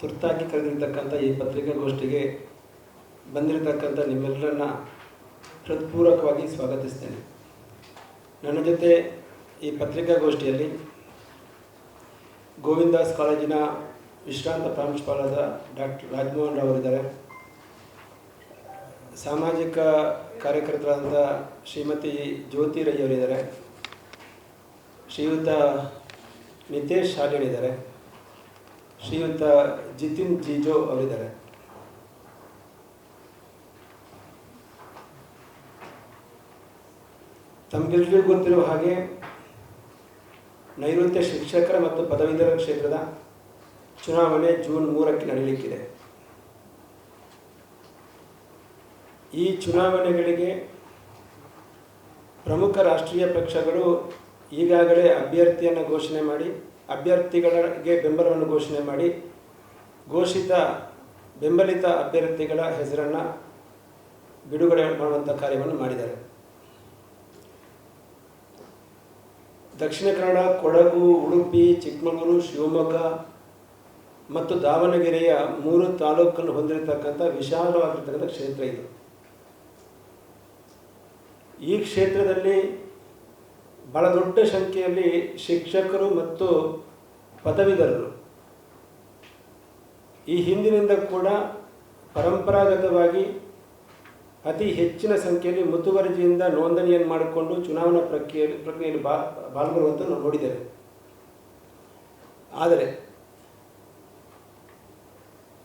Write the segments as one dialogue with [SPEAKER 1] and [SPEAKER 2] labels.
[SPEAKER 1] ತುರ್ತಾಗಿ ಕರೆದಿರ್ತಕ್ಕಂಥ ಈ ಪತ್ರಿಕಾಗೋಷ್ಠಿಗೆ ಬಂದಿರತಕ್ಕಂಥ ನಿಮ್ಮೆಲ್ಲರನ್ನ ಹೃತ್ಪೂರ್ವಕವಾಗಿ ಸ್ವಾಗತಿಸ್ತೇನೆ. ನನ್ನ ಜೊತೆ ಈ ಪತ್ರಿಕಾಗೋಷ್ಠಿಯಲ್ಲಿ ಗೋವಿಂದಾಸ್ ಕಾಲೇಜಿನ ವಿಶ್ರಾಂತ ಪ್ರಾಂಶುಪಾಲರಾದ ಡಾಕ್ಟರ್ ರಾಜಮೋಹನ್ ರಾವ್ ಅವರಿದ್ದಾರೆ. ಸಾಮಾಜಿಕ ಕಾರ್ಯಕರ್ತರಾದಂಥ ಶ್ರೀಮತಿ ಜ್ಯೋತಿ ರೈ ಅವರಿದ್ದಾರೆ. ಶ್ರೀಯುತ ನಿತೇಶ್ ಶಾಲಿಣಿದ್ದಾರೆ ಶ್ರೀಯುತ ಜಿತಿನ್ ಜಿಜೋ ಅವರಿದ್ದಾರೆ. ತಮಗೆಲ್ಲರಿಗೂ ಗೊತ್ತಿರುವ ಹಾಗೆ ನೈಋತ್ಯ ಶಿಕ್ಷಕರ ಮತ್ತು ಪದವೀಧರ ಕ್ಷೇತ್ರದ ಚುನಾವಣೆ ಜೂನ್ ಮೂರಕ್ಕೆ ನಡೆಯಲಿಕ್ಕಿದೆ ಈ ಚುನಾವಣೆಗಳಿಗೆ ಪ್ರಮುಖ ರಾಷ್ಟ್ರೀಯ ಪಕ್ಷಗಳು ಈಗಾಗಲೇ ಅಭ್ಯರ್ಥಿಯನ್ನು ಘೋಷಣೆ ಮಾಡಿ ಅಭ್ಯರ್ಥಿಗಳಿಗೆ ಬೆಂಬಲವನ್ನು ಘೋಷಣೆ ಮಾಡಿ, ಘೋಷಿತ, ಬೆಂಬಲಿತ ಅಭ್ಯರ್ಥಿಗಳ ಹೆಸರನ್ನು ಬಿಡುಗಡೆ ಮಾಡುವಂಥ ಕಾರ್ಯವನ್ನು ಮಾಡಿದ್ದಾರೆ. ದಕ್ಷಿಣ ಕನ್ನಡ, ಕೊಡಗು, ಉಡುಪಿ, ಚಿಕ್ಕಮಗಳೂರು, ಶಿವಮೊಗ್ಗ ಮತ್ತು ದಾವಣಗೆರೆಯ ಮೂರು ತಾಲೂಕನ್ನು ಹೊಂದಿರತಕ್ಕಂಥ ವಿಶಾಲವಾಗಿರ್ತಕ್ಕಂಥ ಕ್ಷೇತ್ರ ಇದು. ಈ ಕ್ಷೇತ್ರದಲ್ಲಿ ಬಹಳ ದೊಡ್ಡ ಸಂಖ್ಯೆಯಲ್ಲಿ ಶಿಕ್ಷಕರು ಮತ್ತು ಪದವೀಧರರು. ಈ ಹಿಂದಿನಿಂದ ಕೂಡ ಪರಂಪರಾಗತವಾಗಿ ಅತಿ ಹೆಚ್ಚಿನ ಸಂಖ್ಯೆಯಲ್ಲಿ ಮುತುವರ್ಜಿಯಿಂದ ನೋಂದಣಿಯನ್ನು ಮಾಡಿಕೊಂಡು ಚುನಾವಣಾ ಪ್ರಕ್ರಿಯೆ, ಪ್ರಕ್ರಿಯೆಯಲ್ಲಿ ಬಾ ಪಾಲ್ಗೊಳ್ಳುವಂತ ನಾವು ನೋಡಿದ್ದೇವೆ. ಆದರೆ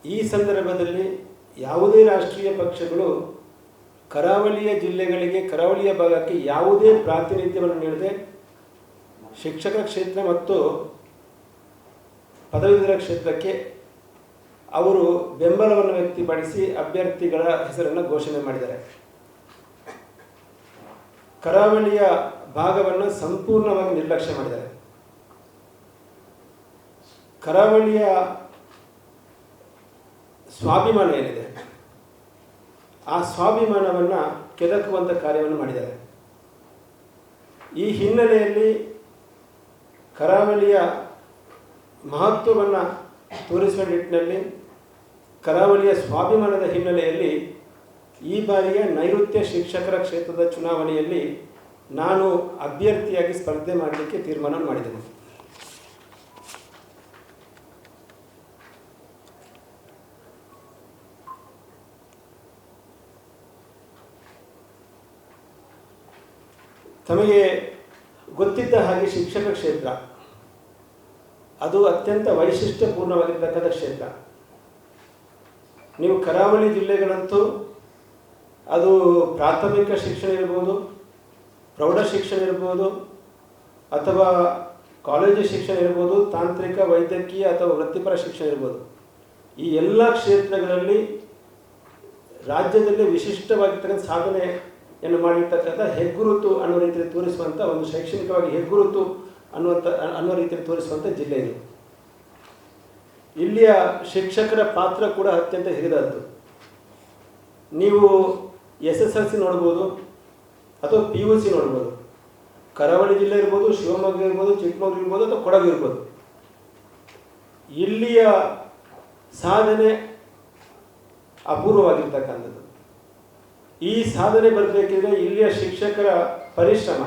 [SPEAKER 1] ಈ ಸಂದರ್ಭದಲ್ಲಿ ಯಾವುದೇ ರಾಷ್ಟ್ರೀಯ ಪಕ್ಷಗಳು ಕರಾವಳಿಯ ಜಿಲ್ಲೆಗಳಿಗೆ, ಕರಾವಳಿಯ ಭಾಗಕ್ಕೆ ಯಾವುದೇ ಪ್ರಾತಿನಿಧ್ಯವನ್ನು ನೀಡದೆ ಶಿಕ್ಷಕ ಕ್ಷೇತ್ರ ಮತ್ತು ಪದವೀಧರ ಕ್ಷೇತ್ರಕ್ಕೆ ಅವರು ಬೆಂಬಲವನ್ನು ವ್ಯಕ್ತಪಡಿಸಿ ಅಭ್ಯರ್ಥಿಗಳ ಹೆಸರನ್ನು ಘೋಷಣೆ ಮಾಡಿದ್ದಾರೆ. ಕರಾವಳಿಯ ಭಾಗವನ್ನು ಸಂಪೂರ್ಣವಾಗಿ ನಿರ್ಲಕ್ಷ್ಯ ಮಾಡಿದ್ದಾರೆ. ಕರಾವಳಿಯ ಸ್ವಾಭಿಮಾನ ಏನಿದೆ? ಆ ಸ್ವಾಭಿಮಾನವನ್ನು ಕೆದಕುವಂಥ ಕಾರ್ಯವನ್ನು ಮಾಡಿದ್ದಾರೆ. ಈ ಹಿನ್ನೆಲೆಯಲ್ಲಿ ಕರಾವಳಿಯ ಮಹತ್ವವನ್ನು ತೋರಿಸುವ ನಿಟ್ಟಿನಲ್ಲಿ ಕರಾವಳಿಯ ಸ್ವಾಭಿಮಾನದ ಹಿನ್ನೆಲೆಯಲ್ಲಿ ಈ ಬಾರಿಯ ನೈಋತ್ಯ ಶಿಕ್ಷಕರ ಕ್ಷೇತ್ರದ ಚುನಾವಣೆಯಲ್ಲಿ ನಾನು ಅಭ್ಯರ್ಥಿಯಾಗಿ ಸ್ಪರ್ಧೆ ಮಾಡಲಿಕ್ಕೆ ತೀರ್ಮಾನ ಮಾಡಿದ್ದೇನೆ. ತಮಗೆ ಗೊತ್ತಿದ್ದ ಹಾಗೆ ಶಿಕ್ಷಕ ಕ್ಷೇತ್ರ. ಅದು ಅತ್ಯಂತ ವೈಶಿಷ್ಟ್ಯಪೂರ್ಣವಾಗಿರ್ತಕ್ಕಂಥ ಕ್ಷೇತ್ರ. ನೀವು ಕರಾವಳಿ ಜಿಲ್ಲೆಗಳಂತೂ ಅದು ಪ್ರಾಥಮಿಕ ಶಿಕ್ಷಣ ಇರ್ಬೋದು, ಪ್ರೌಢ ಶಿಕ್ಷಣ ಇರ್ಬೋದು, ಅಥವಾ ಕಾಲೇಜು ಶಿಕ್ಷಣ ಇರ್ಬೋದು, ತಾಂತ್ರಿಕ, ವೈದ್ಯಕೀಯ ಅಥವಾ ವೃತ್ತಿಪರ ಶಿಕ್ಷಣ ಇರ್ಬೋದು. ಈ ಎಲ್ಲ ಕ್ಷೇತ್ರಗಳಲ್ಲಿ ರಾಜ್ಯದಲ್ಲಿ ವಿಶಿಷ್ಟವಾಗಿರ್ತಕ್ಕಂಥ ಸಾಧನೆಯನ್ನು ಮಾಡಿರ್ತಕ್ಕಂಥ ಹೆಗ್ಗುರುತು ಅನ್ನೋ ರೀತಿಯಲ್ಲಿ ತೋರಿಸುವಂಥ ಒಂದು ಶೈಕ್ಷಣಿಕವಾಗಿ ಹೆಗ್ಗುರುತು ಅನ್ನುವಂಥ, ಅನ್ನೋ ರೀತಿಯಲ್ಲಿ ತೋರಿಸುವಂಥ ಜಿಲ್ಲೆ ಇದು. ಇಲ್ಲಿಯ ಶಿಕ್ಷಕರ ಪಾತ್ರ ಕೂಡ ಅತ್ಯಂತ ಹಿರಿದಾದ್ದು ನೀವು ಎಸ್ ಎಸ್ ಎಲ್ ಸಿ ನೋಡ್ಬೋದು, ಅಥವಾ ಪಿ ಯು ಸಿ ನೋಡ್ಬೋದು. ಕರಾವಳಿ ಜಿಲ್ಲೆ ಇರ್ಬೋದು, ಶಿವಮೊಗ್ಗ ಇರ್ಬೋದು, ಚಿಕ್ಕಮಗಳೂರು ಇರ್ಬೋದು, ಅಥವಾ ಕೊಡಗು ಇರ್ಬೋದು. ಇಲ್ಲಿಯ ಸಾಧನೆ ಅಪೂರ್ವವಾಗಿರ್ತಕ್ಕಂಥದ್ದು. ಈ ಸಾಧನೆ ಬರಬೇಕಿದ್ರೆ ಇಲ್ಲಿಯ ಶಿಕ್ಷಕರ ಪರಿಶ್ರಮ,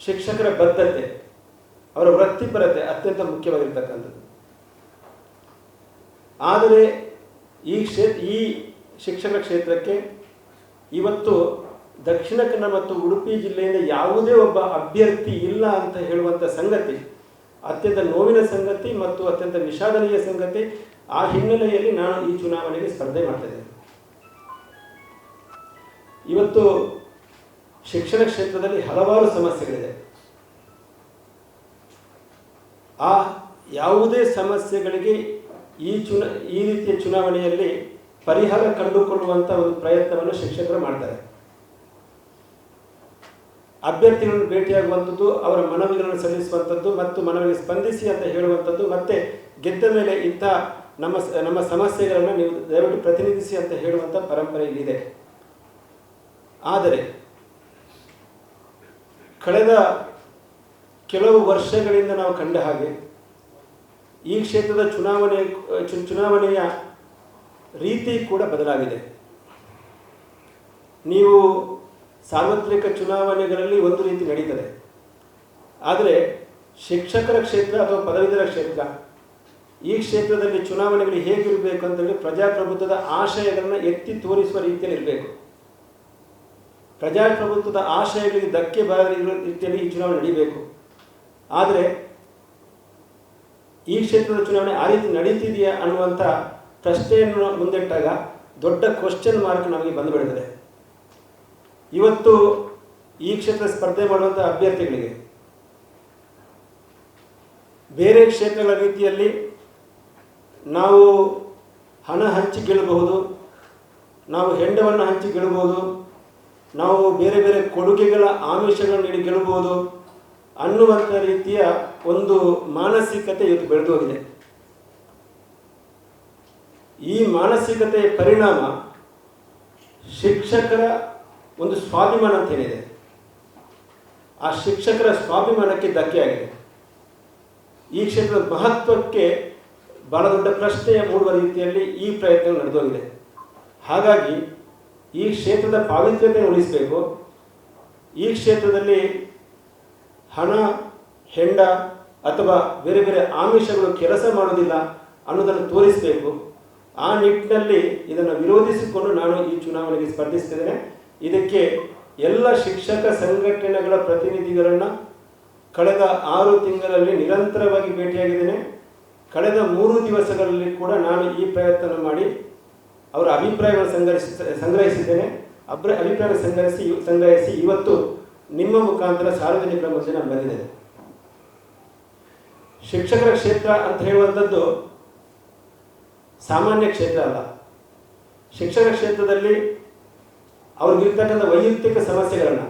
[SPEAKER 1] ಶಿಕ್ಷಕರ ಬದ್ಧತೆ, ಅವರ ವೃತ್ತಿಪರತೆ ಅತ್ಯಂತ ಮುಖ್ಯವಾಗಿರ್ತಕ್ಕಂಥದ್ದು. ಆದರೆ ಈ ಕ್ಷೇತ್ರ ಈ ಶಿಕ್ಷಕ ಕ್ಷೇತ್ರಕ್ಕೆ ಇವತ್ತು ದಕ್ಷಿಣ ಕನ್ನಡ ಮತ್ತು ಉಡುಪಿ ಜಿಲ್ಲೆಯಿಂದ ಯಾವುದೇ ಒಬ್ಬ ಅಭ್ಯರ್ಥಿ ಇಲ್ಲ ಅಂತ ಹೇಳುವಂಥ ಸಂಗತಿ, ಅತ್ಯಂತ ನೋವಿನ ಸಂಗತಿ ಮತ್ತು ಅತ್ಯಂತ ವಿಷಾದನೀಯ ಸಂಗತಿ, ಆ ಹಿನ್ನೆಲೆಯಲ್ಲಿ ನಾನು ಈ ಚುನಾವಣೆಗೆ ಸ್ಪರ್ಧೆ ಮಾಡ್ತಿದ್ದೇನೆ ಇವತ್ತು ಶಿಕ್ಷಣ ಕ್ಷೇತ್ರದಲ್ಲಿ ಹಲವಾರು ಸಮಸ್ಯೆಗಳಿದೆ. ಆ ಯಾವುದೇ ಸಮಸ್ಯೆಗಳಿಗೆ ಈ ಚುನ, ಈ ರೀತಿಯ ಚುನಾವಣೆಯಲ್ಲಿ ಪರಿಹಾರ ಕಂಡುಕೊಳ್ಳುವಂಥ ಒಂದು ಪ್ರಯತ್ನವನ್ನು ಶಿಕ್ಷಕರು ಮಾಡ್ತಾರೆ. ಅಭ್ಯರ್ಥಿಗಳನ್ನು ಭೇಟಿಯಾಗುವಂಥದ್ದು, ಅವರ ಮನವಿಗಳನ್ನು ಸಲ್ಲಿಸುವಂಥದ್ದು ಮತ್ತು ಮನವಿಗೆ ಸ್ಪಂದಿಸಿ ಅಂತ ಹೇಳುವಂಥದ್ದು ಮತ್ತೆ ಗೆದ್ದ ಮೇಲೆ ಇಂಥ ನಮ್ಮ ನಮ್ಮ ಸಮಸ್ಯೆಗಳನ್ನು ನೀವು ದಯವಿಟ್ಟು ಪ್ರತಿನಿಧಿಸಿ ಅಂತ ಹೇಳುವಂಥ ಪರಂಪರೆ ಇಲ್ಲಿದೆ. ಆದರೆ ಕಳೆದ ಕೆಲವು ವರ್ಷಗಳಿಂದ ನಾವು ಕಂಡ ಹಾಗೆ ಈ ಕ್ಷೇತ್ರದ ಚುನಾವಣೆ ಚುನಾವಣೆಯ ರೀತಿ ಕೂಡ ಬದಲಾಗಿದೆ. ನೀವು ಸಾರ್ವತ್ರಿಕ ಚುನಾವಣೆಗಳಲ್ಲಿ ಒಂದು ರೀತಿ ನಡೀತದೆ. ಆದರೆ ಶಿಕ್ಷಕರ ಕ್ಷೇತ್ರ ಅಥವಾ ಪದವೀಧರ ಕ್ಷೇತ್ರ ಈ ಕ್ಷೇತ್ರದಲ್ಲಿ ಚುನಾವಣೆಗಳು ಹೇಗಿರಬೇಕು ಅಂತೇಳಿ ಪ್ರಜಾಪ್ರಭುತ್ವದ ಆಶಯಗಳನ್ನು ಎತ್ತಿ ತೋರಿಸುವ ರೀತಿಯಲ್ಲಿ ಇರಬೇಕು ಪ್ರಜಾಪ್ರಭುತ್ವದ ಆಶಯಗಳಿಗೆ ಧಕ್ಕೆ ಬಾರದ ರೀತಿಯಲ್ಲಿ ಈ ಚುನಾವಣೆ ನಡೀಬೇಕು. ಆದರೆ ಈ ಕ್ಷೇತ್ರದ ಚುನಾವಣೆ ಆ ರೀತಿ ನಡೀತಿದೆಯಾ ಅನ್ನುವಂಥ ಪ್ರಶ್ನೆಯನ್ನು ಮುಂದಿಟ್ಟಾಗ ದೊಡ್ಡ ಕ್ವಶನ್ ಮಾರ್ಕ್ ನಮಗೆ ಬಂದುಬಿಡುತ್ತದೆ ಇವತ್ತು ಈ ಕ್ಷೇತ್ರ ಸ್ಪರ್ಧೆ ಮಾಡುವಂಥ ಅಭ್ಯರ್ಥಿಗಳಿಗೆ ಬೇರೆ ಕ್ಷೇತ್ರಗಳ ರೀತಿಯಲ್ಲಿ ನಾವು ಹಣ ಹಂಚಿ ಗೆಲ್ಲಬಹುದು, ನಾವು ಹೆಂಡವನ್ನು ಹಂಚಿ ಗೆಲ್ಲಬಹುದು ನಾವು ಬೇರೆ ಬೇರೆ ಕೊಡುಗೆಗಳ ಆಮಿಷಗಳನ್ನು ನೀಡಿ ಗೆಲ್ಲಬಹುದು ಅನ್ನುವಂಥ ರೀತಿಯ ಒಂದು ಮಾನಸಿಕತೆ ಇವತ್ತು ಬೆಳೆದು ಹೋಗಿದೆ. ಈ ಮಾನಸಿಕತೆಯ ಪರಿಣಾಮ ಶಿಕ್ಷಕರ ಒಂದು ಸ್ವಾಭಿಮಾನ ಅಂತ ಏನಿದೆ? ಆ ಶಿಕ್ಷಕರ ಸ್ವಾಭಿಮಾನಕ್ಕೆ ಧಕ್ಕೆ ಆಗಿದೆ. ಈ ಕ್ಷೇತ್ರದ ಮಹತ್ವಕ್ಕೆ ಬಹಳ ದೊಡ್ಡ ಪ್ರಶ್ನೆಯ ಮೂಡುವ ರೀತಿಯಲ್ಲಿ ಈ ಪ್ರಯತ್ನ ನಡೆದೋಗಿದೆ ಹಾಗಾಗಿ ಈ ಕ್ಷೇತ್ರದ ಪಾವಿತ್ರ್ಯತೆ ಉಳಿಸಬೇಕು. ಈ ಕ್ಷೇತ್ರದಲ್ಲಿ ಹಣ, ಹೆಂಡ ಅಥವಾ ಬೇರೆ ಬೇರೆ ಆಮಿಷಗಳು ಕೆಲಸ ಮಾಡೋದಿಲ್ಲ ಅನ್ನೋದನ್ನು ತೋರಿಸಬೇಕು. ಆ ನಿಟ್ಟಿನಲ್ಲಿ ಇದನ್ನು ವಿರೋಧಿಸಿಕೊಂಡು ನಾನು ಈ ಚುನಾವಣೆಗೆ ಸ್ಪರ್ಧಿಸ್ತಿದ್ದೇನೆ. ಇದಕ್ಕೆ ಎಲ್ಲ ಶಿಕ್ಷಕ ಸಂಘಟನೆಗಳ ಪ್ರತಿನಿಧಿಗಳನ್ನು ಕಳೆದ ಆರು ತಿಂಗಳಲ್ಲಿ ನಿರಂತರವಾಗಿ ಭೇಟಿಯಾಗಿದ್ದೇನೆ. ಕಳೆದ ಮೂರು ದಿವಸಗಳಲ್ಲಿ ಕೂಡ ನಾನು ಈ ಪ್ರಯತ್ನ ಮಾಡಿ ಅವರ ಅಭಿಪ್ರಾಯಗಳನ್ನು ಸಂಗ್ರಹಿಸಿ, ಸಂಗ್ರಹಿಸಿದ್ದೇನೆ. ಅಬ್ರ ಅಭಿಪ್ರಾಯ ಸಂಗ್ರಹಿಸಿ ಸಂಗ್ರಹಿಸಿ ಇವತ್ತು ನಿಮ್ಮ ಮುಖಾಂತರ ಸಾರ್ವಜನಿಕರ ಮಧ್ಯೆ ನಾನು ಬಂದಿದ್ದೇನೆ ಶಿಕ್ಷಕರ ಕ್ಷೇತ್ರ ಅಂತ ಹೇಳುವಂಥದ್ದು ಸಾಮಾನ್ಯ ಕ್ಷೇತ್ರ ಅಲ್ಲ. ಶಿಕ್ಷಕ ಕ್ಷೇತ್ರದಲ್ಲಿ ಅವ್ರಿಗಿರ್ತಕ್ಕಂಥ ವೈಯಕ್ತಿಕ ಸಮಸ್ಯೆಗಳನ್ನು,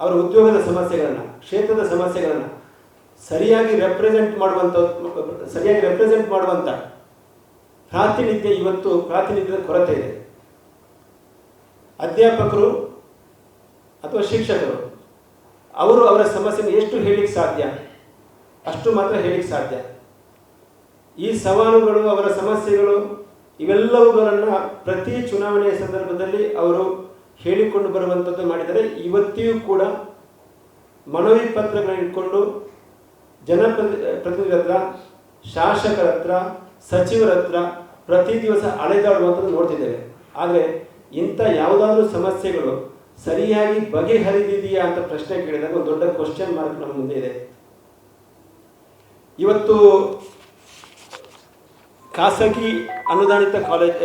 [SPEAKER 1] ಅವರ ಉದ್ಯೋಗದ ಸಮಸ್ಯೆಗಳನ್ನು, ಕ್ಷೇತ್ರದ ಸಮಸ್ಯೆಗಳನ್ನು ಸರಿಯಾಗಿ ರೆಪ್ರೆಸೆಂಟ್ ಮಾಡುವಂಥ ಸರಿಯಾಗಿ ರೆಪ್ರೆಸೆಂಟ್ ಮಾಡುವಂಥ ಪ್ರಾತಿನಿಧ್ಯ ಇವತ್ತು ಪ್ರಾತಿನಿಧ್ಯದ ಕೊರತೆ ಇದೆ. ಅಧ್ಯಾಪಕರು ಅಥವಾ ಶಿಕ್ಷಕರು, ಅವರು ಅವರ ಸಮಸ್ಯೆಯನ್ನು ಎಷ್ಟು ಹೇಳಿಕ್ಕೆ ಸಾಧ್ಯ? ಅಷ್ಟು ಮಾತ್ರ ಹೇಳಿಕ್ಕೆ ಸಾಧ್ಯ. ಈ ಸವಾಲುಗಳು, ಅವರ ಸಮಸ್ಯೆಗಳು ಇವೆಲ್ಲವುಗಳನ್ನು ಪ್ರತಿ ಚುನಾವಣೆಯ ಸಂದರ್ಭದಲ್ಲಿ ಅವರು ಹೇಳಿಕೊಂಡು ಬರುವಂಥದ್ದು ಮಾಡಿದರೆ ಇವತ್ತಿಯೂ ಕೂಡ ಮನವಿ ಪತ್ರಗಳನ್ನು ಇಟ್ಕೊಂಡು ಜನಪ್ರತಿ, ಪ್ರತಿನಿಧಿ ಹತ್ರ, ಶಾಸಕರ ಹತ್ರ ಸಚಿವರ ಹತ್ರ ಪ್ರತಿ ದಿವಸ ಅಲೆದಾಡುವಂಥದ್ದು ನೋಡ್ತಿದ್ದೇವೆ. ಆದರೆ ಇಂಥ ಯಾವುದಾದ್ರೂ ಸಮಸ್ಯೆಗಳು ಸರಿಯಾಗಿ ಬಗೆಹರಿದಿದೆಯಾ ಅಂತ ಪ್ರಶ್ನೆ ಕೇಳಿದಾಗ ಒಂದು ದೊಡ್ಡ ಕ್ವಶನ್ ಮಾರ್ಕ್ ನಮ್ಮ ಮುಂದೆ ಇದೆ. ಇವತ್ತು ಖಾಸಗಿ ಅನುದಾನಿತ ಕಾಲೇಜ್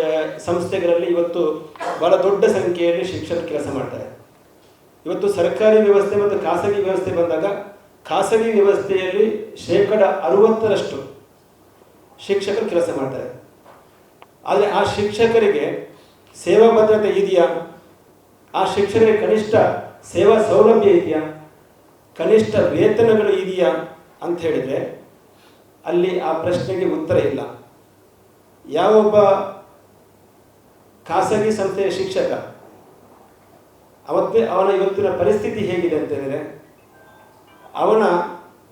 [SPEAKER 1] ಸಂಸ್ಥೆಗಳಲ್ಲಿ ಇವತ್ತು ಬಹಳ ದೊಡ್ಡ ಸಂಖ್ಯೆಯಲ್ಲಿ ಶಿಕ್ಷಕರು ಕೆಲಸ ಮಾಡ್ತಾರೆ. ಇವತ್ತು ಸರ್ಕಾರಿ ವ್ಯವಸ್ಥೆ ಮತ್ತು ಖಾಸಗಿ ವ್ಯವಸ್ಥೆ ಬಂದಾಗ ಖಾಸಗಿ ವ್ಯವಸ್ಥೆಯಲ್ಲಿ ಶೇಕಡ ಅರುವತ್ತರಷ್ಟು ಶಿಕ್ಷಕರು ಕೆಲಸ ಮಾಡ್ತಾರೆ. ಆದರೆ ಆ ಶಿಕ್ಷಕರಿಗೆ ಸೇವಾ ಭದ್ರತೆ ಇದೆಯಾ? ಆ ಶಿಕ್ಷಕರಿಗೆ ಕನಿಷ್ಠ ಸೇವಾ ಸೌಲಭ್ಯ ಇದೆಯಾ? ಕನಿಷ್ಠ ವೇತನಗಳು ಇದೆಯಾ? ಅಂತ ಹೇಳಿದರೆ ಅಲ್ಲಿ ಆ ಪ್ರಶ್ನೆಗೆ ಉತ್ತರ ಇಲ್ಲ. ಯಾವೊಬ್ಬ ಖಾಸಗಿ ಸಂಸ್ಥೆಯ ಶಿಕ್ಷಕ ಅವತ್ತೇ ಅವನ ಇವತ್ತಿನ ಪರಿಸ್ಥಿತಿ ಹೇಗಿದೆ ಅಂತ ಹೇಳಿದರೆ ಅವನ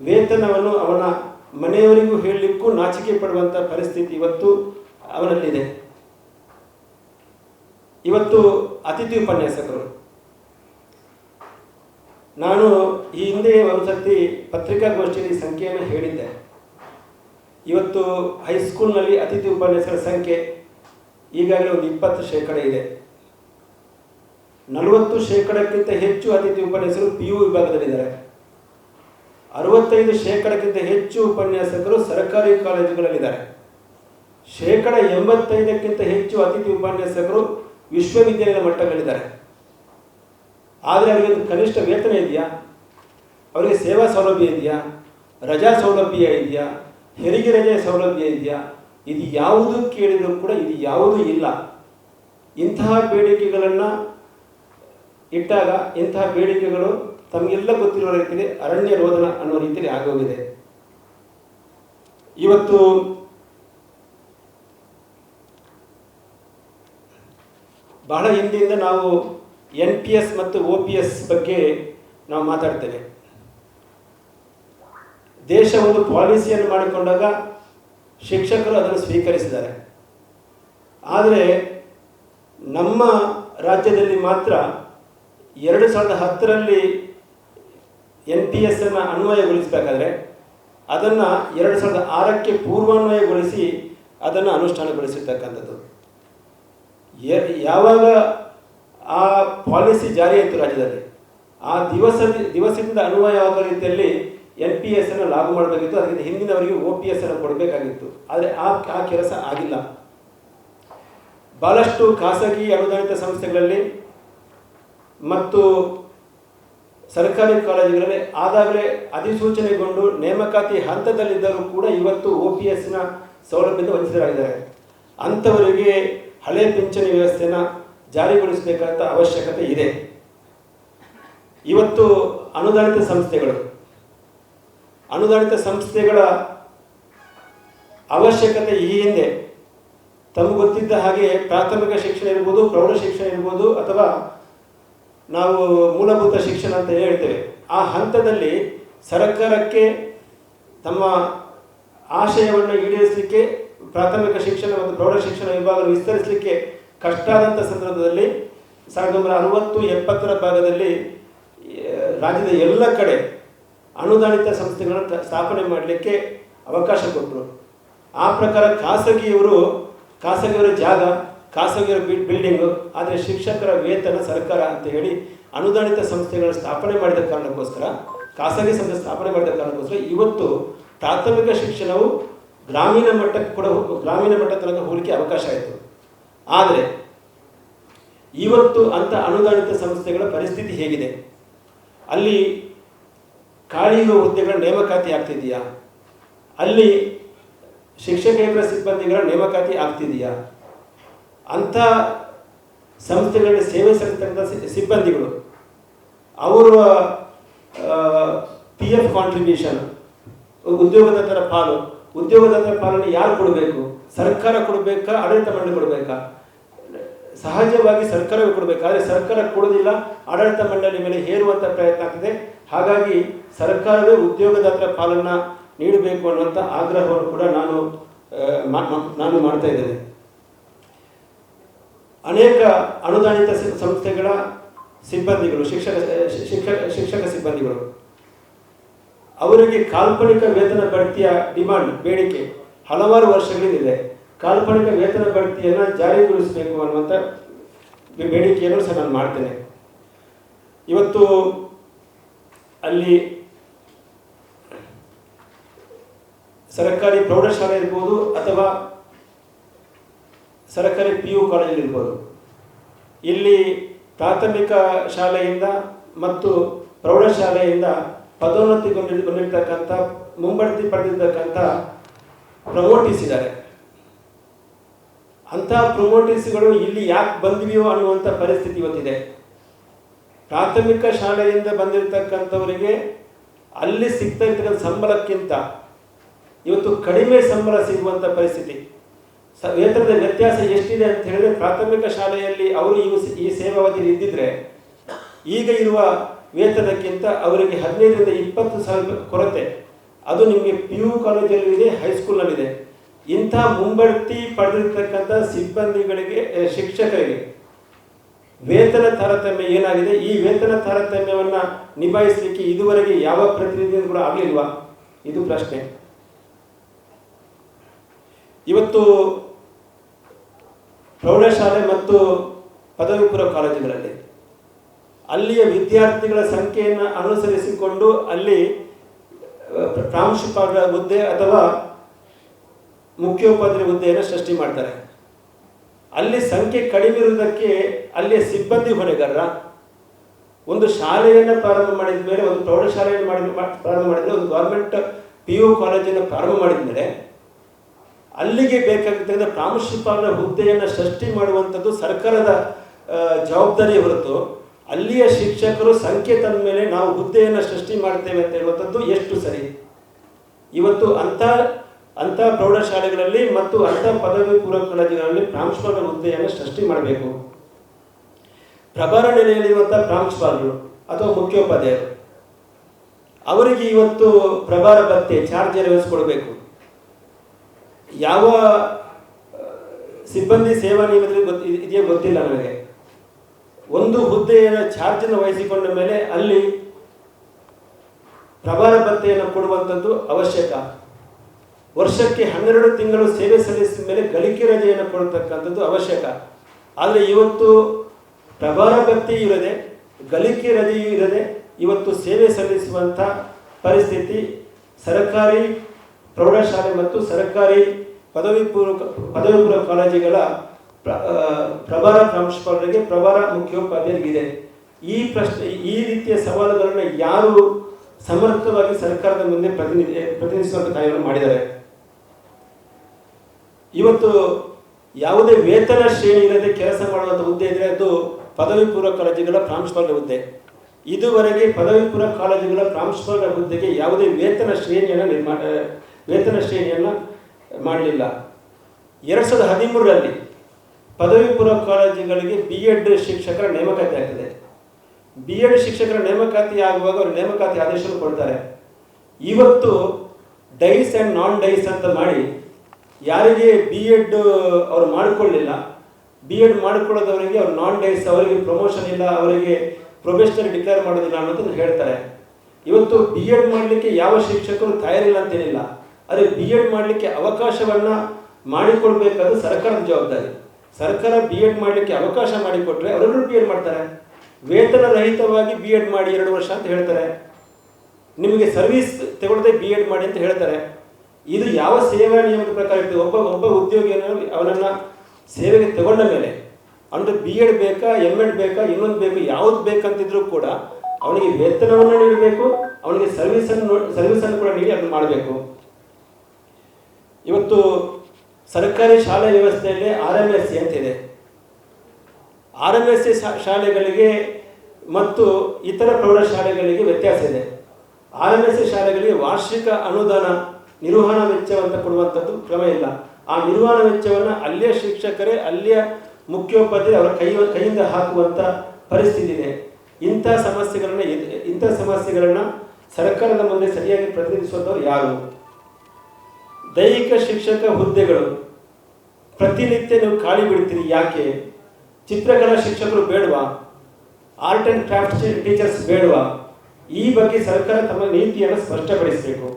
[SPEAKER 1] ವೇತನವನ್ನು ಅವನ ಮನೆಯವರಿಗೂ ಹೇಳಲಿಕ್ಕೂ ನಾಚಿಕೆ ಪಡುವಂಥ ಪರಿಸ್ಥಿತಿ ಇವತ್ತು ಅವನಲ್ಲಿದೆ ಇವತ್ತು ಅತಿಥಿ ಉಪನ್ಯಾಸಕರು. ನಾನು ಈ ಹಿಂದೆ ಒಂದ್ಸರ್ತಿ ಪತ್ರಿಕಾಗೋಷ್ಠಿಯಲ್ಲಿ ಸಂಖ್ಯೆಯನ್ನು ಹೇಳಿದ್ದೆ. ಇವತ್ತು ಹೈಸ್ಕೂಲ್ನಲ್ಲಿ ಅತಿಥಿ ಉಪನ್ಯಾಸಕರ ಸಂಖ್ಯೆ ಈಗಾಗಲೇ ಒಂದು ಇಪ್ಪತ್ತು ಶೇಕಡ ಇದೆ. ನಲವತ್ತು ಶೇಕಡಕ್ಕಿಂತ ಹೆಚ್ಚು ಅತಿಥಿ ಉಪನ್ಯಾಸಕರು ಪಿ ಯು ವಿಭಾಗದಲ್ಲಿದ್ದಾರೆ. ಅರವತ್ತೈದು ಶೇಕಡಕ್ಕಿಂತ ಹೆಚ್ಚು ಉಪನ್ಯಾಸಕರು ಸರ್ಕಾರಿ ಕಾಲೇಜುಗಳಲ್ಲಿದ್ದಾರೆ. ಶೇಕಡ ಎಂಬತ್ತೈದಕ್ಕಿಂತ ಹೆಚ್ಚು ಅತಿಥಿ ಉಪನ್ಯಾಸಕರು ವಿಶ್ವವಿದ್ಯಾಲಯದ ಮಟ್ಟಗಳಿದ್ದಾರೆ ಆದರೆ ಅವರಿಗೆ ಒಂದು ಕನಿಷ್ಠ ವೇತನ ಇದೆಯಾ? ಅವರಿಗೆ ಸೇವಾ ಸೌಲಭ್ಯ ಇದೆಯಾ? ರಜಾ ಸೌಲಭ್ಯ ಇದೆಯಾ? ಹೆರಿಗೆ ರಜೆ ಸೌಲಭ್ಯ ಇದೆಯಾ? ಇದು ಯಾವುದು ಕೇಳಿದರೂ ಕೂಡ ಇದು ಯಾವುದೂ ಇಲ್ಲ. ಇಂತಹ ಬೇಡಿಕೆಗಳನ್ನು ಇಟ್ಟಾಗ ಇಂತಹ ಬೇಡಿಕೆಗಳು ತಮಗೆಲ್ಲ ಗೊತ್ತಿರುವ ರೀತಿಯಲ್ಲಿ ಅರಣ್ಯ ರೋಧನ ಅನ್ನೋ ರೀತಿಯಲ್ಲಿ ಆಗೋಗಿದೆ. ಇವತ್ತು ಬಹಳ ಹಿಂದಿಯಿಂದ ನಾವು ಎನ್ ಪಿ ಎಸ್ ಮತ್ತು ಒ ಪಿ ಎಸ್ ಬಗ್ಗೆ ನಾವು ಮಾತಾಡ್ತೇವೆ. ದೇಶ ಒಂದು ಪಾಲಿಸಿಯನ್ನು ಮಾಡಿಕೊಂಡಾಗ ಶಿಕ್ಷಕರು ಅದನ್ನು ಸ್ವೀಕರಿಸಿದ್ದಾರೆ. ಆದರೆ ನಮ್ಮ ರಾಜ್ಯದಲ್ಲಿ ಮಾತ್ರ ಎರಡು ಸಾವಿರದ ಹತ್ತರಲ್ಲಿ ಎನ್ ಪಿ ಎಸ್ ಅನ್ನು ಅನ್ವಯಗೊಳಿಸಬೇಕಾದ್ರೆ ಅದನ್ನು ಎರಡು ಸಾವಿರದ ಆರಕ್ಕೆ ಪೂರ್ವಾನ್ವಯಗೊಳಿಸಿ ಅದನ್ನು ಅನುಷ್ಠಾನಗೊಳಿಸಿರ್ತಕ್ಕಂಥದ್ದು. ಯಾವಾಗ ಆ ಪಾಲಿಸಿ ಜಾರಿ ಆಯಿತು ರಾಜ್ಯದಲ್ಲಿ, ಆ ದಿವಸ ದಿವಸದಿಂದ ಅನ್ವಯವಾಗುವ ರೀತಿಯಲ್ಲಿ ಎನ್ ಪಿ ಎಸ್ ಅನ್ನು ಲಾಗು ಮಾಡಬೇಕಿತ್ತು. ಅದರಿಂದ ಹಿಂದಿನವರಿಗೆ ಒ ಪಿ ಎಸ್ ಅನ್ನು ಕೊಡಬೇಕಾಗಿತ್ತು. ಆದರೆ ಆ ಆ ಕೆಲಸ ಆಗಿಲ್ಲ. ಬಹಳಷ್ಟು ಖಾಸಗಿ ಅನುದಾನಿತ ಸಂಸ್ಥೆಗಳಲ್ಲಿ ಮತ್ತು ಸರ್ಕಾರಿ ಕಾಲೇಜುಗಳಲ್ಲಿ ಆದಾಗಲೇ ಅಧಿಸೂಚನೆಗೊಂಡು ನೇಮಕಾತಿ ಹಂತದಲ್ಲಿದ್ದರೂ ಕೂಡ ಇವತ್ತು ಒ ಪಿ ಎಸ್ನ ಸೌಲಭ್ಯದಿಂದ ವಂಚಿತರಾಗಿದ್ದಾರೆ ಅಂಥವರಿಗೆ ಹಳೆ ಪಿಂಚಣಿ ವ್ಯವಸ್ಥೆಯನ್ನು ಜಾರಿಗೊಳಿಸಬೇಕಾದ ಅವಶ್ಯಕತೆ ಇದೆ. ಇವತ್ತು ಅನುದಾನಿತ ಸಂಸ್ಥೆಗಳು, ಅನುದಾನಿತ ಸಂಸ್ಥೆಗಳ ಅವಶ್ಯಕತೆ ಈ ಹಿಂದೆ ತಮಗೆ ಗೊತ್ತಿದ್ದ ಹಾಗೆ ಪ್ರಾಥಮಿಕ ಶಿಕ್ಷಣ ಇರ್ಬೋದು, ಪ್ರೌಢ ಶಿಕ್ಷಣ ಇರ್ಬೋದು ಅಥವಾ ನಾವು ಮೂಲಭೂತ ಶಿಕ್ಷಣ ಅಂತ ಹೇಳ್ತೇವೆ. ಆ ಹಂತದಲ್ಲಿ ಸರ್ಕಾರಕ್ಕೆ ತಮ್ಮ ಆಶಯವನ್ನು ಈಡೇರಿಸಲಿಕ್ಕೆ ಪ್ರಾಥಮಿಕ ಶಿಕ್ಷಣ ಮತ್ತು ಪ್ರೌಢ ಶಿಕ್ಷಣ ವಿಭಾಗ ವಿಸ್ತರಿಸಲಿಕ್ಕೆ ಕಷ್ಟ ಆದಂಥ ಸಂದರ್ಭದಲ್ಲಿ ಸಾವಿರದ ಒಂಬೈನೂರ ಅರವತ್ತು ಎಪ್ಪತ್ತರ ಭಾಗದಲ್ಲಿ ರಾಜ್ಯದ ಎಲ್ಲ ಕಡೆ ಅನುದಾನಿತ ಸಂಸ್ಥೆಗಳನ್ನು ಸ್ಥಾಪನೆ ಮಾಡಲಿಕ್ಕೆ ಅವಕಾಶ ಕೊಟ್ಟರು ಆ ಪ್ರಕಾರ ಖಾಸಗಿಯವರು, ಖಾಸಗಿಯವರ ಜಾಗ ಬಿಲ್ ಬಿಲ್ಡಿಂಗು ಆದರೆ ಶಿಕ್ಷಕರ ವೇತನ ಸರ್ಕಾರ ಅಂತ ಹೇಳಿ ಅನುದಾನಿತ ಸಂಸ್ಥೆಗಳನ್ನು ಸ್ಥಾಪನೆ ಮಾಡಿದ ಕಾರಣಕ್ಕೋಸ್ಕರ, ಖಾಸಗಿ ಸಂಸ್ಥೆ ಸ್ಥಾಪನೆ ಮಾಡಿದ ಕಾರಣಕ್ಕೋಸ್ಕರ ಇವತ್ತು ಪ್ರಾಥಮಿಕ ಶಿಕ್ಷಣವು ಗ್ರಾಮೀಣ ಮಟ್ಟಕ್ಕೆ ಕೂಡ ಗ್ರಾಮೀಣ ಮಟ್ಟ ತನಕ ಹೋಲಿಕೆ ಅವಕಾಶ ಆಯಿತು. ಆದರೆ ಇವತ್ತು ಅಂಥ ಅನುದಾನಿತ ಸಂಸ್ಥೆಗಳ ಪರಿಸ್ಥಿತಿ ಹೇಗಿದೆ? ಅಲ್ಲಿ ಖಾಲಿ ಇರುವ ಹುದ್ದೆಗಳ ನೇಮಕಾತಿ ಆಗ್ತಿದೆಯಾ? ಅಲ್ಲಿ ಶಿಕ್ಷಕೇತರ ಸಿಬ್ಬಂದಿಗಳ ನೇಮಕಾತಿ ಆಗ್ತಿದೆಯಾ? ಅಂಥ ಸಂಸ್ಥೆಗಳಲ್ಲಿ ಸೇವೆ ಸಲ್ಲಿಸ್ತಕ್ಕಂಥ ಸಿಬ್ಬಂದಿಗಳು, ಅವರ ಪಿ ಎಫ್ ಕಾಂಟ್ರಿಬ್ಯೂಷನ್ ಉದ್ಯೋಗದಾತರ ಪಾಲು ಉದ್ಯೋಗದಾತರ ಪಾಲನ್ನು ಯಾರು ಕೊಡಬೇಕು? ಸರ್ಕಾರ ಕೊಡಬೇಕಾ, ಆಡಳಿತ ಮಂಡಳಿ ಕೊಡಬೇಕಾ? ಸಹಜವಾಗಿ ಸರ್ಕಾರವೇ ಕೊಡಬೇಕು. ಆದರೆ ಸರ್ಕಾರ ಕೊಡೋದಿಲ್ಲ ಆಡಳಿತ ಮಂಡಳಿ ಮೇಲೆ ಹೇರುವಂಥ ಪ್ರಯತ್ನ ಆಗ್ತದೆ. ಹಾಗಾಗಿ ಸರ್ಕಾರವೇ ಉದ್ಯೋಗದಾತರ ಪಾಲನ್ನು ನೀಡಬೇಕು ಅನ್ನುವಂಥ ಆಗ್ರಹವನ್ನು ಕೂಡ ನಾನು ನಾನು ಮಾಡ್ತಾ ಇದ್ದೇನೆ. ಅನೇಕ ಅನುದಾನಿತ ಸಂಸ್ಥೆಗಳ ಸಿಬ್ಬಂದಿಗಳು, ಶಿಕ್ಷಕ ಶಿಕ್ಷಕ ಶಿಕ್ಷಕ ಸಿಬ್ಬಂದಿಗಳು. ಅವರಿಗೆ ಕಾಲ್ಪನಿಕ ವೇತನ ಬಡ್ತಿಯ ಡಿಮಾಂಡ್, ಬೇಡಿಕೆ ಹಲವಾರು ವರ್ಷಗಳಿಂದಿದೆ ಕಾಲ್ಪನಿಕ ವೇತನ ಬಡ್ತಿಯನ್ನು ಜಾರಿಗೊಳಿಸಬೇಕು ಅನ್ನುವಂಥ ಬೇಡಿಕೆಯನ್ನು ಸಹ ನಾನು ಮಾಡ್ತೇನೆ. ಇವತ್ತು ಅಲ್ಲಿ ಸರ್ಕಾರಿ ಪ್ರೌಢಶಾಲೆ ಇರ್ಬೋದು ಅಥವಾ ಸರ್ಕಾರಿ ಪಿ ಯು ಕಾಲೇಜಲ್ಲಿರ್ಬೋದು ಇಲ್ಲಿ ಪ್ರಾಥಮಿಕ ಶಾಲೆಯಿಂದ ಮತ್ತು ಪ್ರೌಢಶಾಲೆಯಿಂದ ಪದೋನ್ನತಿಗೊಂಡಿರ್ತಕ್ಕಂಥ ಮುಂಬಡ್ತಿ ಪಡೆದಿರ್ತಕ್ಕಂಥ ಪ್ರಮೋಟಿಸಿದ್ದಾರೆ. ಅಂಥ ಪ್ರಮೋಟಿಸ್ಗಳು ಇಲ್ಲಿ ಯಾಕೆ ಬಂದಿವೆಯೋ ಅನ್ನುವಂಥ ಪರಿಸ್ಥಿತಿ ಇವತ್ತಿದೆ. ಪ್ರಾಥಮಿಕ ಶಾಲೆಯಿಂದ ಬಂದಿರತಕ್ಕಂಥವರಿಗೆ ಅಲ್ಲಿ ಸಿಗ್ತಾ ಇರ್ತಕ್ಕಂಥ ಸಂಬಳಕ್ಕಿಂತ ಇವತ್ತು ಕಡಿಮೆ ಸಂಬಳ ಸಿಗುವಂಥ ಪರಿಸ್ಥಿತಿ. ವೇತನದ ವ್ಯತ್ಯಾಸ ಎಷ್ಟಿದೆ ಅಂತ ಹೇಳಿದ್ರೆ ಪ್ರಾಥಮಿಕ ಶಾಲೆಯಲ್ಲಿ ಅವರು ಈ ಸೇವಾವಧಿಯಲ್ಲಿ ಇದ್ದಿದ್ರೆ ಈಗ ಇರುವ ವೇತನಕ್ಕಿಂತ ಅವರಿಗೆ ಹದಿನೈದರಿಂದ ಇಪ್ಪತ್ತು ಸಾವಿರ ಕೊರತೆ. ಅದು ನಿಮಗೆ ಪಿ ಯು ಕಾಲೇಜಲ್ಲಿದೆ, ಹೈಸ್ಕೂಲ್ನಲ್ಲಿದೆ. ಇಂಥ ಮುಂಬಡ್ತಿ ಪಡೆದಿರ್ತಕ್ಕಂಥ ಸಿಬ್ಬಂದಿಗಳಿಗೆ ಶಿಕ್ಷಕರಿಗೆ ವೇತನ ತಾರತಮ್ಯ ಏನಾಗಿದೆ? ಈ ವೇತನ ತಾರತಮ್ಯವನ್ನು ನಿಭಾಯಿಸಲಿಕ್ಕೆ ಇದುವರೆಗೆ ಯಾವ ಪ್ರತಿನಿಧಿಗಳು ಆಗಲಿಲ್ವಾ? ಇದು ಪ್ರಶ್ನೆ. ಇವತ್ತು ಪ್ರೌಢಶಾಲೆ ಮತ್ತು ಪದವಿ ಕಾಲೇಜುಗಳಲ್ಲಿ ಅಲ್ಲಿಯ ವಿದ್ಯಾರ್ಥಿಗಳ ಸಂಖ್ಯೆಯನ್ನು ಅನುಸರಿಸಿಕೊಂಡು ಅಲ್ಲಿ ಪ್ರಾಂಶುಪಾಲ ಹುದ್ದೆ ಅಥವಾ ಮುಖ್ಯೋಪಾಧ್ಯಾಯ ಹುದ್ದೆಯನ್ನು ಸೃಷ್ಟಿ ಮಾಡ್ತಾರೆ. ಅಲ್ಲಿ ಸಂಖ್ಯೆ ಕಡಿಮೆ ಇರುವುದಕ್ಕೆ ಅಲ್ಲಿಯ ಸಿಬ್ಬಂದಿ ಹೊಣೆಗಾರರ, ಒಂದು ಶಾಲೆಯನ್ನು ಪ್ರಾರಂಭ ಮಾಡಿದ ಮೇಲೆ ಒಂದು ಪ್ರೌಢಶಾಲೆಯನ್ನು ಮಾಡಿ ಪ್ರಾರಂಭ ಪ್ರಾರಂಭ ಮಾಡಿದರೆ ಒಂದು ಗೌರ್ಮೆಂಟ್ ಪಿ ಯು ಕಾಲೇಜನ್ನು ಪ್ರಾರಂಭ ಮಾಡಿದ ಮೇಲೆ ಅಲ್ಲಿಗೆ ಬೇಕಾಗಿರ್ತಕ್ಕಂಥ ಪ್ರಾಂಶುಪಾಲರ ಹುದ್ದೆಯನ್ನು ಸೃಷ್ಟಿ ಮಾಡುವಂಥದ್ದು ಸರ್ಕಾರದ ಜವಾಬ್ದಾರಿ ಹೊರತು ಅಲ್ಲಿಯ ಶಿಕ್ಷಕರು ಸಂಖ್ಯೆ ತಂದ ಮೇಲೆ ನಾವು ಹುದ್ದೆಯನ್ನು ಸೃಷ್ಟಿ ಮಾಡ್ತೇವೆ ಅಂತ ಹೇಳುವಂಥದ್ದು ಎಷ್ಟು ಸರಿ? ಇವತ್ತು ಅಂಥ ಅಂಥ ಪ್ರೌಢಶಾಲೆಗಳಲ್ಲಿ ಮತ್ತು ಅಂಥ ಪದವಿ ಪೂರ್ವ ಕಾಲೇಜುಗಳಲ್ಲಿ ಪ್ರಾಂಶುಪಾಲರ ಹುದ್ದೆಯನ್ನು ಸೃಷ್ಟಿ ಮಾಡಬೇಕು. ಪ್ರಭಾರ ನೆಲೆಯಲ್ಲಿರುವಂಥ ಪ್ರಾಂಶುಪಾಲರು ಅಥವಾ ಮುಖ್ಯೋಪಾಧ್ಯಾಯರು, ಅವರಿಗೆ ಇವತ್ತು ಪ್ರಭಾರ ಭತ್ತೆ, ಚಾರ್ಜ್ ವಹಿಸ್ಕೊಡ್ಬೇಕು ಯಾವ ಸಿಬ್ಬಂದಿ ಸೇವಾ ನಿಯಮದಲ್ಲಿ ಗೊತ್ತಿ ಇದೆಯೋ ಗೊತ್ತಿಲ್ಲ ನನಗೆ. ಒಂದು ಹುದ್ದೆಯ ಚಾರ್ಜನ್ನು ವಹಿಸಿಕೊಂಡ ಮೇಲೆ ಅಲ್ಲಿ ಪ್ರಭಾರ ಭತ್ತೆಯನ್ನು ಕೊಡುವಂಥದ್ದು ಅವಶ್ಯಕ. ವರ್ಷಕ್ಕೆ ಹನ್ನೆರಡು ತಿಂಗಳು ಸೇವೆ ಸಲ್ಲಿಸಿದ ಮೇಲೆ ಗಳಿಕೆ ರಜೆಯನ್ನು ಕೊಡತಕ್ಕಂಥದ್ದು ಅವಶ್ಯಕ. ಆದರೆ ಇವತ್ತು ಪ್ರಭಾರ ಭತ್ತೆ ಇರದೆ ಗಳಿಕೆ ರಜೆಯೂ ಇರದೆ ಇವತ್ತು ಸೇವೆ ಸಲ್ಲಿಸುವಂಥ ಪರಿಸ್ಥಿತಿ ಸರ್ಕಾರಿ ಪ್ರೌಢಶಾಲೆ ಮತ್ತು ಸರ್ಕಾರಿ ಪದವಿ ಪೂರ್ವ ಪದವಿ ಪೂರ್ವ ಕಾಲೇಜುಗಳ ಪ್ರಭಾರ ಪ್ರಾಂಶುಪಾಲರಿಗೆ ಪ್ರಭಾರ ಮುಖ್ಯೋಪಾಧ್ಯಾಯರಿಗಿದೆ. ಈ ಪ್ರಶ್ನೆ, ಈ ರೀತಿಯ ಸವಾಲುಗಳನ್ನು ಯಾರು ಸಮರ್ಥವಾಗಿ ಸರ್ಕಾರದ ಮುಂದೆ ಪ್ರತಿನಿಧಿ ಪ್ರತಿನಿಧಿಸುವಂತ ಕಾರ್ಯವನ್ನು ಮಾಡಿದ್ದಾರೆ? ಇವತ್ತು ಯಾವುದೇ ವೇತನ ಶ್ರೇಣಿ ಇಲ್ಲದೆ ಕೆಲಸ ಮಾಡುವಂಥ ಹುದ್ದೆ ಇದ್ರೆ ಅದು ಪದವಿ ಪೂರ್ವ ಕಾಲೇಜುಗಳ ಪ್ರಾಂಶುಪಾಲರ ಹುದ್ದೆ. ಇದುವರೆಗೆ ಪದವಿ ಪೂರ್ವ ಕಾಲೇಜುಗಳ ಪ್ರಾಂಶುಪಾಲರ ಹುದ್ದೆಗೆ ಯಾವುದೇ ವೇತನ ಶ್ರೇಣಿಯನ್ನು ನಿರ್ಮಾಣ ವೇತನ ಶ್ರೇಣಿಯನ್ನು ಮಾಡಲಿಲ್ಲ. ಎರಡು ಸಾವಿರದ ಹದಿಮೂರರಲ್ಲಿ ಪದವಿ ಪೂರ್ವ ಕಾಲೇಜುಗಳಿಗೆ ಬಿ ಎಡ್ ಶಿಕ್ಷಕರ ನೇಮಕಾತಿ ಆಗ್ತದೆ. ಬಿ ಎಡ್ ಶಿಕ್ಷಕರ ನೇಮಕಾತಿ ಆಗುವಾಗ ಅವರು ನೇಮಕಾತಿ ಆದೇಶವನ್ನು ಕೊಡ್ತಾರೆ. ಇವತ್ತು ಡೈಸ್ ಆ್ಯಂಡ್ ನಾನ್ ಡೈಸ್ ಅಂತ ಮಾಡಿ ಯಾರಿಗೆ ಬಿ ಎಡ್ ಅವರು ಮಾಡಿಕೊಳ್ಳಿಲ್ಲ ಬಿ ಎಡ್ ಮಾಡಿಕೊಳ್ಳೋದವರಿಗೆ ಅವ್ರು ನಾನ್ ಡೈಸ್, ಅವರಿಗೆ ಪ್ರಮೋಷನ್ ಇಲ್ಲ, ಅವರಿಗೆ ಪ್ರೊಫೆಷನಲ್ ಡಿಕ್ಲೇರ್ ಮಾಡೋದಿಲ್ಲ ಅನ್ನೋದನ್ನು ಹೇಳ್ತಾರೆ. ಇವತ್ತು ಬಿ ಎಡ್ ಮಾಡಲಿಕ್ಕೆ ಯಾವ ಶಿಕ್ಷಕರು ತಯಾರಿಲ್ಲ ಅಂತೇನಿಲ್ಲ. ಆದರೆ ಬಿ ಎಡ್ ಮಾಡಲಿಕ್ಕೆ ಅವಕಾಶವನ್ನು ಮಾಡಿಕೊಡ್ಬೇಕಾದ್ರೆ ಸರ್ಕಾರದ ಜವಾಬ್ದಾರಿ. ಸರ್ಕಾರ ಬಿ ಎಡ್ ಮಾಡಲಿಕ್ಕೆ ಅವಕಾಶ ಮಾಡಿಕೊಟ್ರೆ ಅವರೆಲ್ಲರೂ ಬಿ ಎಡ್ ಮಾಡ್ತಾರೆ. ವೇತನ ರಹಿತವಾಗಿ ಬಿ ಎಡ್ ಮಾಡಿ ಎರಡು ವರ್ಷ ಅಂತ ಹೇಳ್ತಾರೆ. ನಿಮಗೆ ಸರ್ವಿಸ್ ತಗೊಳ್ಳದೆ ಬಿ ಎಡ್ ಮಾಡಿ ಅಂತ ಹೇಳ್ತಾರೆ. ಇದು ಯಾವ ಸೇವಾ ನಿಯಮದ ಪ್ರಕಾರ ಇರ್ತದೆ? ಒಬ್ಬ ಒಬ್ಬ ಉದ್ಯೋಗಿಯನ್ನು ಅವನನ್ನು ಸೇವೆಗೆ ತಗೊಂಡ ಮೇಲೆ ಅಂದ್ರೆ ಬಿ ಎಡ್ ಬೇಕಾ ಎಂ ಎಡ್ ಬೇಕಾ, ಇನ್ನೊಂದು ಬೇಕು, ಯಾವ್ದು ಬೇಕಂತಿದ್ರು ಕೂಡ ಅವನಿಗೆ ವೇತನವನ್ನು ನೀಡಬೇಕು, ಅವನಿಗೆ ಸರ್ವಿಸನ್ನು ಸರ್ವಿಸನ್ನು ಕೂಡ ನೀಡಿ ಅದನ್ನು ಮಾಡಬೇಕು. ಇವತ್ತು ಸರ್ಕಾರಿ ಶಾಲೆ ವ್ಯವಸ್ಥೆಯಲ್ಲಿ ಆರ್ ಎಂ ಎಸ್ ಸಿ ಅಂತಿದೆ ಆರ್ ಎಂ ಎಸ್ ಸಿ ಶಾಲೆಗಳಿಗೆ ಮತ್ತು ಇತರ ಪ್ರೌಢಶಾಲೆಗಳಿಗೆ ವ್ಯತ್ಯಾಸ ಇದೆ. ಆರ್ ಎಂ ಎಸ್ ಸಿ ಶಾಲೆಗಳಿಗೆ ವಾರ್ಷಿಕ ಅನುದಾನ, ನಿರ್ವಹಣಾ ವೆಚ್ಚವನ್ನು ಕೊಡುವಂಥದ್ದು ಕ್ರಮ ಇಲ್ಲ. ಆ ನಿರ್ವಹಣಾ ವೆಚ್ಚವನ್ನು ಅಲ್ಲಿಯ ಶಿಕ್ಷಕರೇ, ಅಲ್ಲಿಯ ಮುಖ್ಯೋಪಾಧ್ಯಾಯ ಅವರ ಕೈ, ಕೈಯಿಂದ ಹಾಕುವಂಥ ಪರಿಸ್ಥಿತಿ ಇದೆ. ಇಂಥ ಸಮಸ್ಯೆಗಳನ್ನ, ಇಂಥ ಸಮಸ್ಯೆಗಳನ್ನು ಸರ್ಕಾರದ ಮುಂದೆ ಸರಿಯಾಗಿ ಪ್ರತಿನಿಧಿಸುವಂಥವ್ರು ಯಾರು? ದೈಹಿಕ ಶಿಕ್ಷಕ ಹುದ್ದೆಗಳು. ಪ್ರತಿನಿತ್ಯ ನೀವು ಖಾಲಿ ಬಿಡ್ತೀರಿ ಯಾಕೆ? ಚಿತ್ರಕಲಾ ಶಿಕ್ಷಕರು ಬೇಡವಾ? ಆರ್ಟ್ ಅಂಡ್ ಕ್ರಾಫ್ಟ್ ಟೀಚರ್ಸ್ ಬೇಡವಾ? ಈ ಬಗ್ಗೆ ಸರ್ಕಾರ ತಮ್ಮ ನೀತಿಯನ್ನು ಸ್ಪಷ್ಟಪಡಿಸಬೇಕು.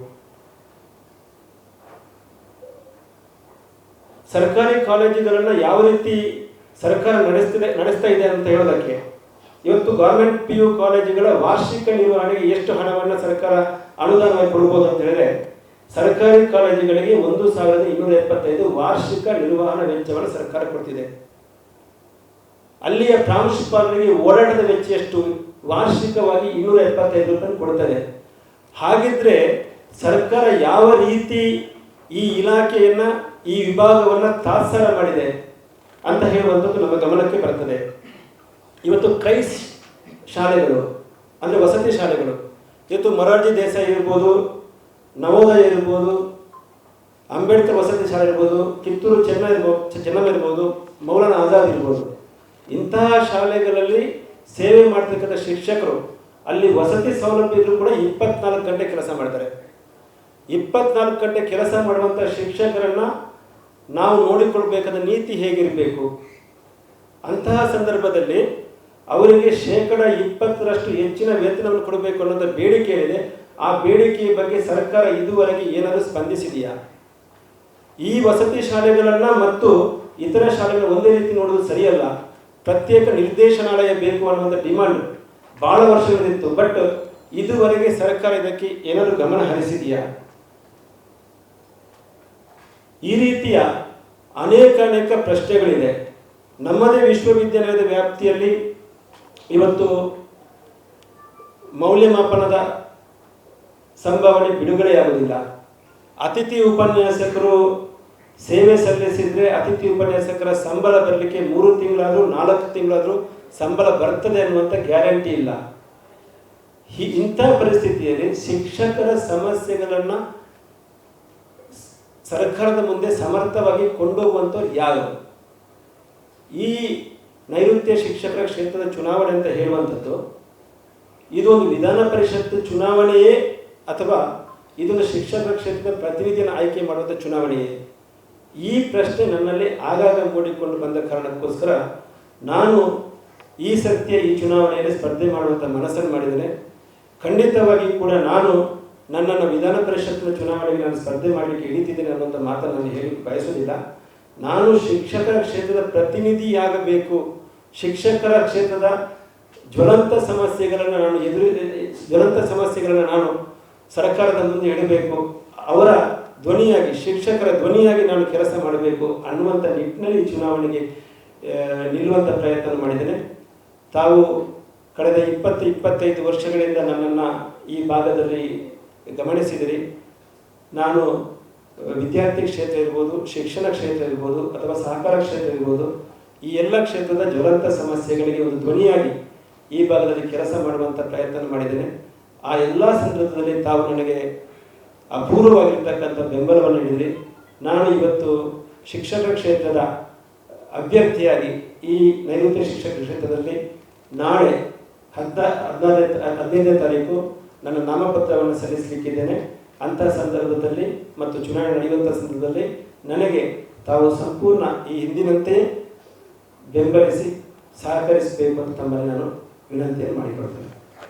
[SPEAKER 1] ಸರ್ಕಾರಿ ಕಾಲೇಜುಗಳನ್ನು ಯಾವ ರೀತಿ ಸರ್ಕಾರ ನಡೆಸ್ತಿದೆ, ನಡೆಸ್ತಾ ಇದೆ ಅಂತ ಹೇಳೋದಕ್ಕೆ, ಇವತ್ತು ಗೌರ್ಮೆಂಟ್ ಪಿ ಯು ಕಾಲೇಜುಗಳ ವಾರ್ಷಿಕ ನಿರ್ವಹಣೆಗೆ ಎಷ್ಟು ಹಣವನ್ನು ಸರ್ಕಾರ ಅನುದಾನವಾಗಿ ಕೊಡ್ಬೋದು ಅಂತ ಹೇಳಿದ್ರೆ ಸರ್ಕಾರಿ ಕಾಲೇಜುಗಳಿಗೆ ಒಂದು ಸಾವಿರದ ಇನ್ನೂರ ಎಪ್ಪತ್ತೈದು ವಾರ್ಷಿಕ ನಿರ್ವಹಣಾ ವೆಚ್ಚವನ್ನು ಸರ್ಕಾರ ಕೊಡ್ತಿದೆ. ಅಲ್ಲಿಯ ಪ್ರಾಂಶುಪಾಲರಿಗೆ ಓಡಾಟದ ವೆಚ್ಚ ಎಷ್ಟು ವಾರ್ಷಿಕವಾಗಿ ಇನ್ನೂರ ಎಪ್ಪತ್ತೈದು ರೂಪಾಯಿ ಕೊಡ್ತದೆ ಹಾಗಿದ್ರೆ ಸರ್ಕಾರ ಯಾವ ರೀತಿ ಈ ಇಲಾಖೆಯನ್ನ, ಈ ವಿಭಾಗವನ್ನ ತಾತ್ಸಾರ ಮಾಡಿದೆ ಅಂತ ಹೇಳುವಂಥದ್ದು ನಮ್ಮ ಗಮನಕ್ಕೆ ಬರ್ತದೆ. ಇವತ್ತು ಕ್ರೈಸ್ ಶಾಲೆಗಳು, ಅಂದರೆ ವಸತಿ ಶಾಲೆಗಳು, ಇವತ್ತು ಮೊರಾರ್ಜಿ ದೇಸಾಯಿ ಇರ್ಬೋದು ನವೋದಯ ಇರ್ಬೋದು, ಅಂಬೇಡ್ಕರ್ ವಸತಿ ಶಾಲೆ ಇರ್ಬೋದು, ಕಿತ್ತೂರು ಚೆನ್ನ ಇರ್ಬೋದು ಚೆನ್ನಮ್ಮ ಇರ್ಬೋದು, ಮೌಲಾನ ಆಜಾದ್ ಇರ್ಬೋದು. ಇಂತಹ ಶಾಲೆಗಳಲ್ಲಿ ಸೇವೆ ಮಾಡ್ತಕ್ಕಂಥ ಶಿಕ್ಷಕರು, ಅಲ್ಲಿ ವಸತಿ ಸೌಲಭ್ಯ ಇದ್ರೂ ಕೂಡ ಇಪ್ಪತ್ನಾಲ್ಕು ಗಂಟೆ ಕೆಲಸ ಮಾಡ್ತಾರೆ. ಇಪ್ಪತ್ನಾಲ್ಕು ಗಂಟೆ ಕೆಲಸ ಮಾಡುವಂಥ ಶಿಕ್ಷಕರನ್ನ ನಾವು ನೋಡಿಕೊಳ್ಬೇಕಾದ ನೀತಿ ಹೇಗಿರಬೇಕು? ಅಂತಹ ಸಂದರ್ಭದಲ್ಲಿ ಅವರಿಗೆ ಶೇಕಡ ಇಪ್ಪತ್ತರಷ್ಟು ಹೆಚ್ಚಿನ ವೇತನವನ್ನು ಕೊಡಬೇಕು ಅನ್ನೋದು ಬೇಡಿಕೆ ಇದೆ. ಆ ಬೇಡಿಕೆಯ ಬಗ್ಗೆ ಸರ್ಕಾರ ಇದುವರೆಗೆ ಏನಾದರೂ ಸ್ಪಂದಿಸಿದೆಯಾ? ಈ ವಸತಿ ಶಾಲೆಗಳನ್ನು ಮತ್ತು ಇತರ ಶಾಲೆಗಳ ಒಂದೇ ರೀತಿ ನೋಡೋದು ಸರಿಯಲ್ಲ. ಪ್ರತ್ಯೇಕ ನಿರ್ದೇಶನಾಲಯ ಬೇಕು ಅನ್ನುವಂಥ ಡಿಮಾಂಡ್ ಬಹಳ ವರ್ಷಗಳಿತ್ತು ಬಟ್ ಇದುವರೆಗೆ ಸರ್ಕಾರ ಇದಕ್ಕೆ ಏನಾದರೂ ಗಮನ ಹರಿಸಿದೆಯಾ? ಈ ರೀತಿಯ ಅನೇಕ ಅನೇಕ ಪ್ರಶ್ನೆಗಳಿದೆ. ನಮ್ಮದೇ ವಿಶ್ವವಿದ್ಯಾಲಯದ ವ್ಯಾಪ್ತಿಯಲ್ಲಿ ಇವತ್ತು ಮೌಲ್ಯಮಾಪನದ ಸಂಭಾವನೆ ಬಿಡುಗಡೆಯಾಗುವುದಿಲ್ಲ. ಅತಿಥಿ ಉಪನ್ಯಾಸಕರು ಸೇವೆ ಸಲ್ಲಿಸಿದ್ರೆ ಅತಿಥಿ ಉಪನ್ಯಾಸಕರ ಸಂಬಳ ಬರಲಿಕ್ಕೆ ಮೂರು ತಿಂಗಳಾದರೂ, ನಾಲ್ಕು ತಿಂಗಳಾದರೂ ಸಂಬಳ ಬರ್ತದೆ ಅನ್ನುವಂಥ ಗ್ಯಾರಂಟಿ ಇಲ್ಲ. ಹಿ- ಇಂಥ ಪರಿಸ್ಥಿತಿಯಲ್ಲಿ ಶಿಕ್ಷಕರ ಸಮಸ್ಯೆಗಳನ್ನು ಸರ್ಕಾರದ ಮುಂದೆ ಸಮರ್ಥವಾಗಿ ಕೊಂಡೋಗುವಂಥವ್ರು ಯಾರು? ಈ ನೈಋತ್ಯ ಶಿಕ್ಷಕರ ಕ್ಷೇತ್ರದ ಚುನಾವಣೆ ಅಂತ ಹೇಳುವಂಥದ್ದು, ಇದೊಂದು ವಿಧಾನ ಪರಿಷತ್ ಚುನಾವಣೆಯೇ ಅಥವಾ ಇದೊಂದು ಶಿಕ್ಷಕರ ಕ್ಷೇತ್ರದ ಪ್ರತಿನಿಧಿಯನ್ನು ಆಯ್ಕೆ ಮಾಡುವಂಥ ಚುನಾವಣೆಯೇ? ಈ ಪ್ರಶ್ನೆ ನನ್ನಲ್ಲಿ ಆಗಾಗ ಮೂಡಿಕೊಂಡು ಬಂದ ಕಾರಣಕ್ಕೋಸ್ಕರ ನಾನು ಈ ಸತ್ಯ ಈ ಚುನಾವಣೆಯಲ್ಲಿ ಸ್ಪರ್ಧೆ ಮಾಡುವಂಥ ಮನಸ್ಸನ್ನು ಮಾಡಿದ್ದೇನೆ. ಖಂಡಿತವಾಗಿ ಕೂಡ ನಾನು ನನ್ನನ್ನು ವಿಧಾನ ಪರಿಷತ್ತಿನ ಚುನಾವಣೆಗೆ ನಾನು ಸ್ಪರ್ಧೆ ಮಾಡಲಿಕ್ಕೆ ಹಿಡಿತಿದ್ದೇನೆ ಅನ್ನೋಂಥ ಮಾತನ್ನು ನಾನು ಹೇಳಿ ಬಯಸೋದಿಲ್ಲ ನಾನು ಶಿಕ್ಷಕರ ಕ್ಷೇತ್ರದ ಪ್ರತಿನಿಧಿಯಾಗಬೇಕು ಶಿಕ್ಷಕರ ಕ್ಷೇತ್ರದ ಜ್ವಲಂತ ಸಮಸ್ಯೆಗಳನ್ನು ನಾನು ಎದುರು, ಜ್ವಲಂತ ಸಮಸ್ಯೆಗಳನ್ನು ನಾನು ಸರ್ಕಾರದ ಮುಂದೆ ಇಡಬೇಕು ಅವರ ಧ್ವನಿಯಾಗಿ, ಶಿಕ್ಷಕರ ಧ್ವನಿಯಾಗಿ ನಾನು ಕೆಲಸ ಮಾಡಬೇಕು ಅನ್ನುವಂಥ ನಿಟ್ಟಿನಲ್ಲಿ ಚುನಾವಣೆಗೆ ನಿಲ್ಲುವಂಥ ಪ್ರಯತ್ನ ಮಾಡಿದ್ದೇನೆ. ತಾವು ಕಳೆದ ಇಪ್ಪತ್ತು, ಇಪ್ಪತ್ತೈದು ವರ್ಷಗಳಿಂದ ನನ್ನನ್ನು ಈ ಭಾಗದಲ್ಲಿ ಗಮನಿಸಿದಿರಿ. ನಾನು ವಿದ್ಯಾರ್ಥಿ ಕ್ಷೇತ್ರ ಇರ್ಬೋದು, ಶಿಕ್ಷಣ ಕ್ಷೇತ್ರ ಇರ್ಬೋದು, ಅಥವಾ ಸಹಕಾರ ಕ್ಷೇತ್ರ ಇರ್ಬೋದು, ಈ ಎಲ್ಲ ಕ್ಷೇತ್ರದ ಜ್ವಲಂತ ಸಮಸ್ಯೆಗಳಿಗೆ ಒಂದು ಧ್ವನಿಯಾಗಿ ಈ ಭಾಗದಲ್ಲಿ ಕೆಲಸ ಮಾಡುವಂಥ ಪ್ರಯತ್ನ ಮಾಡಿದ್ದೇನೆ. ಆ ಎಲ್ಲ ಸಂದರ್ಭದಲ್ಲಿ ತಾವು ನನಗೆ ಅಪೂರ್ವವಾಗಿರ್ತಕ್ಕಂಥ ಬೆಂಬಲವನ್ನು ನೀಡಿದ್ರಿ. ನಾನು ಇವತ್ತು ಶಿಕ್ಷಕ ಕ್ಷೇತ್ರದ ಅಭ್ಯರ್ಥಿಯಾಗಿ ಈ ನೈಋತ್ಯ ಶಿಕ್ಷಕ ಕ್ಷೇತ್ರದಲ್ಲಿ ನಾಳೆ ಹದಿನ ಹದಿನಾರನೇ ಹದಿನೈದನೇ ತಾರೀಕು ನನ್ನ ನಾಮಪತ್ರವನ್ನು ಸಲ್ಲಿಸಲಿಕ್ಕಿದ್ದೇನೆ. ಅಂಥ ಸಂದರ್ಭದಲ್ಲಿ ಮತ್ತು ಚುನಾವಣೆ ನಡೆಯುವಂಥ ಸಂದರ್ಭದಲ್ಲಿ ನನಗೆ ತಾವು ಸಂಪೂರ್ಣ ಈ ಹಿಂದಿನಂತೆ ಬೆಂಬಲಿಸಿ ಸಹಕರಿಸಬೇಕು ಅಂತ ತಮ್ಮಲ್ಲಿ ನಾನು ವಿನಂತಿಯನ್ನು ಮಾಡಿಕೊಳ್ತೇನೆ.